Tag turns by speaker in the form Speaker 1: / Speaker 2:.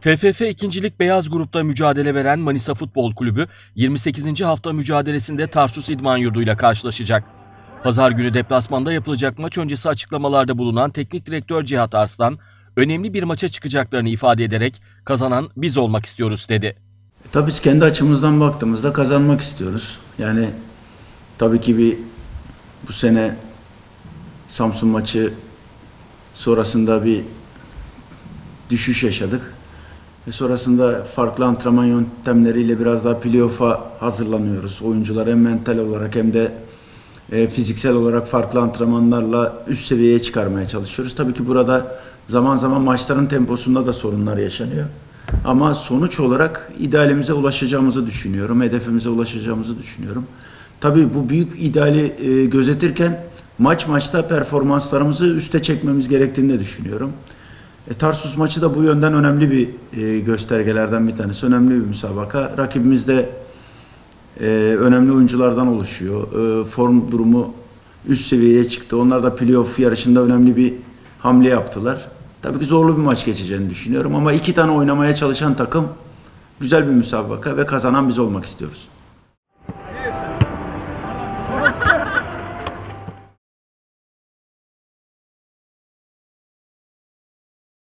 Speaker 1: TFF 2. Lig Beyaz Grup'ta mücadele veren Manisa Futbol Kulübü 28. hafta mücadelesinde Tarsus İdman Yurdu ile karşılaşacak. Pazar günü deplasmanda yapılacak maç öncesi açıklamalarda bulunan teknik direktör Cihat Arslan, önemli bir maça çıkacaklarını ifade ederek kazanan biz olmak istiyoruz dedi.
Speaker 2: E, Tabii biz kendi açımızdan baktığımızda kazanmak istiyoruz. Yani tabii ki bir bu sene Samsun maçı sonrasında bir düşüş yaşadık. Ve sonrasında farklı antrenman yöntemleriyle biraz daha playoff'a hazırlanıyoruz. Oyuncular hem mental olarak hem de e, fiziksel olarak farklı antrenmanlarla üst seviyeye çıkarmaya çalışıyoruz. Tabii ki burada zaman zaman maçların temposunda da sorunlar yaşanıyor. Ama sonuç olarak idealimize ulaşacağımızı düşünüyorum, hedefimize ulaşacağımızı düşünüyorum. Tabii bu büyük ideali e, gözetirken maç maçta performanslarımızı üste çekmemiz gerektiğini de düşünüyorum. E, Tarsus maçı da bu yönden önemli bir e, göstergelerden bir tanesi. Önemli bir müsabaka. Rakibimiz de e, önemli oyunculardan oluşuyor. E, form durumu üst seviyeye çıktı. Onlar da playoff yarışında önemli bir hamle yaptılar. Tabii ki zorlu bir maç geçeceğini düşünüyorum ama iki tane oynamaya çalışan takım güzel bir müsabaka ve kazanan biz olmak istiyoruz.